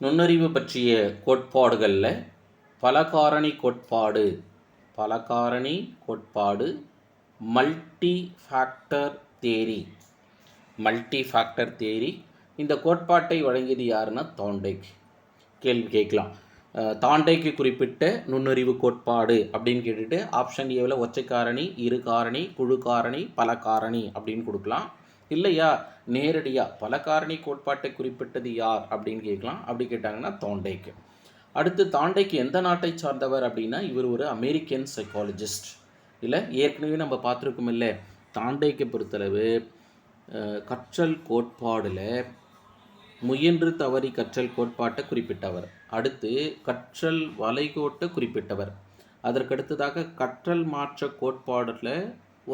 நுண்ணறிவு பற்றிய கோட்பாடுகளில் பலகாரணி கோட்பாடு பலகாரணி கோட்பாடு multi factor theory multi factor theory இந்த கோட்பாட்டை வழங்கியது யாருன்னா தாண்டேக். கேள்வி கேட்கலாம். தாண்டேக்கு குறிப்பிட்ட நுண்ணறிவு கோட்பாடு அப்படின்னு கேட்டுட்டு ஆப்ஷன் ஏவில் ஒற்றை காரணி இரு காரணி குழு காரணி பல காரணி அப்படின்னு கொடுக்கலாம். இல்லையா? நேரடியாக பல காரணி கோட்பாட்டை குறிப்பிட்டது யார் அப்படின்னு கேட்கலாம். அப்படி கேட்டாங்கன்னா தாண்டேக்கு. அடுத்து தாண்டைக்கு எந்த நாட்டை சார்ந்தவர் அப்படின்னா இவர் ஒரு அமெரிக்கன் சைக்காலஜிஸ்ட் இல்லை ஏற்கனவே நம்ம பார்த்துருக்கோம் இல்லை தாண்டைக்கு பொறுத்தளவு கற்றல் கோட்பாடில் முயன்று தவறி கற்றல் கோட்பாட்டை குறிப்பிட்டவர். அடுத்து கற்றல் வளைகோட்டை குறிப்பிட்டவர். அதற்கடுத்ததாக கற்றல் மாற்ற கோட்பாடில்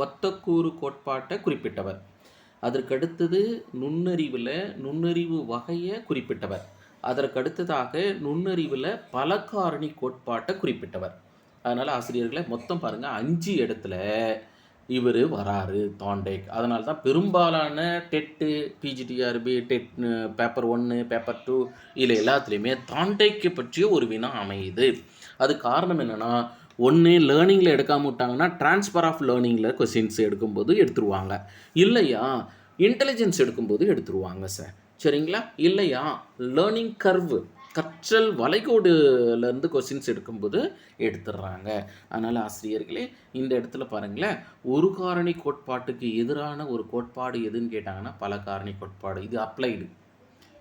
ஒத்தக்கூறு கோட்பாட்டை குறிப்பிட்டவர். அதற்கடுத்தது நுண்ணறிவில் நுண்ணறிவு வகையை குறிப்பிட்டவர். அதற்கடுத்ததாக நுண்ணறிவில் பல காரணி கோட்பாட்டை குறிப்பிட்டவர். அதனால் ஆசிரியர்களை மொத்தம் பாருங்கள் அஞ்சு இடத்துல இவர் வராரு தாண்டேக். அதனால தான் பெரும்பாலான டெட்டு பிஜிடிஆர்பி டெட் பேப்பர் ஒன்று பேப்பர் டூ இதில் எல்லாத்துலேயுமே தாண்டேக்கை பற்றிய ஒரு வினா அமையுது. அது காரணம் என்னென்னா ஒன்று லேர்னிங்கில் எடுக்காமல் விட்டாங்கன்னா ட்ரான்ஸ்ஃபர் ஆஃப் லேர்னிங்கில் கொஸ்டின்ஸ் எடுக்கும்போது எடுத்துருவாங்க. இல்லையா? இன்டெலிஜென்ஸ் எடுக்கும்போது எடுத்துருவாங்க சார் சரிங்களா? இல்லையா? லேர்னிங் கர்வ் கற்றல் வளைகோடுலேருந்து கொஸ்டின்ஸ் எடுக்கும்போது எடுத்துடுறாங்க. அதனால் ஆசிரியர்களே இந்த இடத்துல பாருங்களேன். ஒரு காரணி கோட்பாட்டுக்கு எதிரான ஒரு கோட்பாடு எதுன்னு கேட்டாங்கன்னா பல காரணி கோட்பாடு. இது அப்ளைடு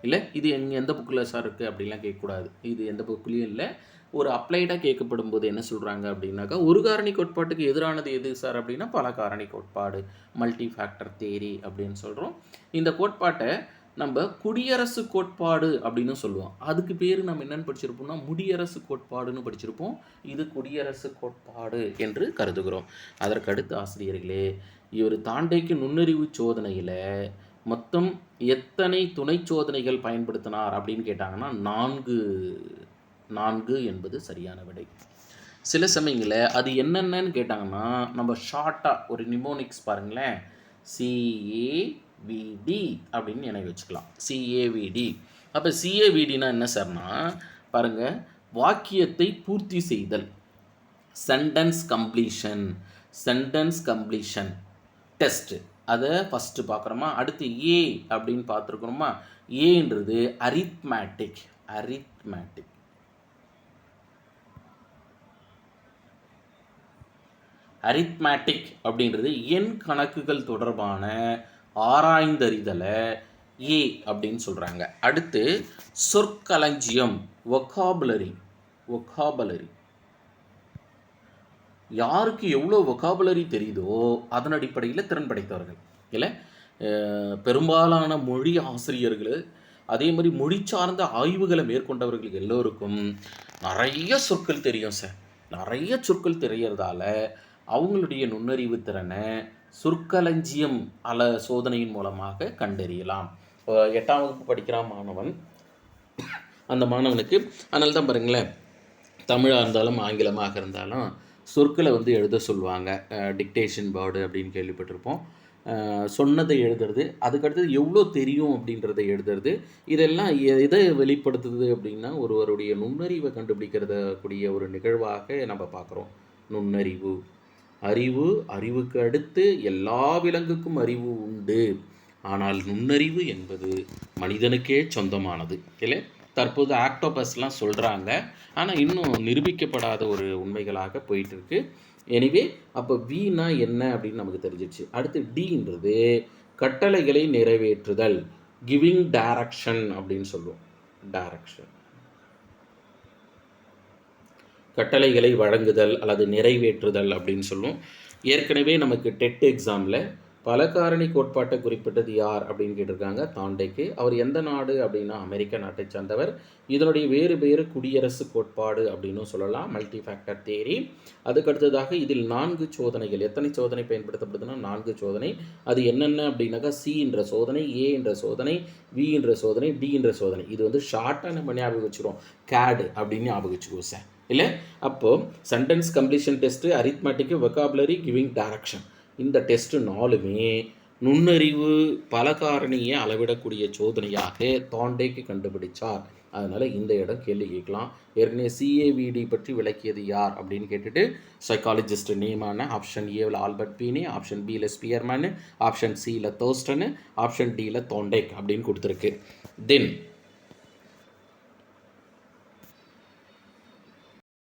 இல்லை? இது எங் எந்த புக்கில் சார் இருக்குது அப்படிலாம் கேட்கக்கூடாது. இது எந்த புக்லேயும் இல்லை. ஒரு அப்ளைடாக கேட்கப்படும் போது என்ன சொல்கிறாங்க அப்படின்னாக்கா ஒரு காரணி கோட்பாட்டுக்கு எதிரானது எது சார் அப்படின்னா பல காரணி கோட்பாடு மல்டி ஃபேக்டர் தேரி அப்படின்னு சொல்கிறோம் இந்த கோட்பாட்டை நம்ம குடியரசு கோட்பாடு அப்படின்னு சொல்லுவோம். அதுக்கு பேர் நம்ம என்னென்னு படிச்சிருப்போம்னா முடியரசு கோட்பாடுன்னு படிச்சிருப்போம். இது குடியரசு கோட்பாடு என்று கருதுகிறோம். அதற்கடுத்து ஆசிரியர்களே இவர் தாண்டைக்கு நுண்ணறிவு சோதனையில் மொத்தம் எத்தனை துணை சோதனைகள் பயன்படுத்தினார் அப்படின்னு கேட்டாங்கன்னா நான்கு நான்கு என்பது சரியான விடை. சில சமயங்களில் அது என்னென்னு கேட்டாங்கன்னா நம்ம ஷார்ட்டாக ஒரு நிமோனிக்ஸ் பாருங்களேன். சிஏவிடி அப்படின்னு நினைவு வச்சுக்கலாம். சிஏவிடி அப்போ சிஏவிடினா என்ன சார்னா பாருங்கள் வாக்கியத்தை பூர்த்தி செய்தல். Sentence completion sentence completion test அதை ஃபஸ்ட்டு பார்க்குறோமா அடுத்து ஏ அப்படின்னு பார்த்துருக்குறோமா? ஏன்றது அரித்மேட்டிக் அரித்மேட்டிக் அரித்மேட்டிக் அப்படின்றது எண் கணக்குகள் தொடர்பான ஆராய்ந்தறிதலை ஏ அப்படின்னு சொல்கிறாங்க அடுத்து சொற்களஞ்சியம் ஒகாபுலரி ஒகாபுலரி யாருக்கு எவ்வளோ ஒகாபுலரி தெரியுதோ அதன் அடிப்படையில் திறன் படைத்தவர்கள். இல்லை? பெரும்பாலான மொழி ஆசிரியர்கள் அதே மாதிரி மொழி சார்ந்த ஆய்வுகளை மேற்கொண்டவர்கள் எல்லோருக்கும் நிறைய சொற்கள் தெரியும் சார். நிறைய சொற்கள் தெரியறதால அவங்களுடைய நுண்ணறிவு திறனை சொற்களஞ்சியம் அல சோதனையின் மூலமாக கண்டறியலாம். எட்டாம் வகுப்பு படிக்கிற மாணவன் அந்த மாணவனுக்கு அதனால தான் பாருங்களேன் தமிழாக இருந்தாலும் ஆங்கிலமாக இருந்தாலும் சொற்களை வந்து எழுத சொல்லுவாங்க. டிக்டேஷன் பேர்டு அப்படின்னு கேள்விப்பட்டிருப்போம். சொன்னதை எழுதுறது அதுக்கடுத்தது எவ்வளோ தெரியும் அப்படின்றத எழுதுறது இதெல்லாம் எதை வெளிப்படுத்துது அப்படின்னா ஒருவருடைய நுண்ணறிவை கண்டுபிடிக்கிறத கூடிய ஒரு நிகழ்வாக நம்ம பார்க்குறோம். நுண்ணறிவு. அறிவு அறிவுக்கு அடுத்து எல்லா விலங்குக்கும் அறிவு உண்டு. ஆனால் நுண்ணறிவு என்பது மனிதனுக்கே சொந்தமானது. இல்லை தற்போது ஆக்டோபஸ்லாம் சொல்கிறாங்க ஆனால் இன்னும் நிரூபிக்கப்படாத ஒரு உண்மைகளாக போயிட்டுருக்கு. எனிவே அப்போ வீணா என்ன அப்படின்னு நமக்கு தெரிஞ்சிடுச்சு அடுத்து டீன்றது கட்டளைகளை நிறைவேற்றுதல். கிவிங் டைரக்ஷன் அப்படின்னு சொல்லுவோம். டைரக்ஷன் கட்டளைகளை வழங்குதல் அல்லது நிறைவேற்றுதல் அப்படின்னு சொல்லுவோம். ஏற்கனவே நமக்கு டெட் எக்ஸாமில் பல காரணி கோட்பாட்டை குறிப்பிட்டது யார் அப்படின்னு கேட்டிருக்காங்க. தாண்டைக்கு. அவர் எந்த நாடு அப்படின்னா அமெரிக்க நாட்டை சார்ந்தவர். இதனுடைய வேறு வேறு குடியரசு கோட்பாடு அப்படின்னு சொல்லலாம். மல்டி ஃபேக்டர் தேரி அதுக்கடுத்ததாக இதில் நான்கு சோதனைகள். எத்தனை சோதனை பயன்படுத்தப்படுதுன்னா நான்கு சோதனை. அது என்னென்ன அப்படின்னாக்கா சி என்ற சோதனை ஏ என்ற சோதனை வி என்ற சோதனை டி என்ற சோதனை. இது வந்து ஷார்ட்டாக நம்ம ஞாபகம் வச்சுருவோம். கேடு அப்படின்னு ஞாபகம் வச்சுக்குவோம் சார் இல்லை அப்போது sentence completion test arithmetic vocabulary giving direction இந்த டெஸ்ட்டு நாலுமே நுண்ணறிவு பல காரணியை அளவிடக்கூடிய சோதனையாக தாண்டேக்கு கண்டுபிடிச்சார். அதனால் இந்த இடம் கேள்வி கேட்கலாம். ஏற்கனவே சிஏவிடி பற்றி விளக்கியது யார் அப்படின்னு கேட்டுட்டு சைக்காலஜிஸ்ட் நேமான ஆப்ஷன் ஏவில் ஆல்பர்ட் பீனி ஆப்ஷன் பியில் ஸ்பியர்மேனு ஆப்ஷன் சியில் தோஸ்டனு ஆப்ஷன் டியில் தோண்டேக் அப்படின்னு கொடுத்துருக்கு. தென்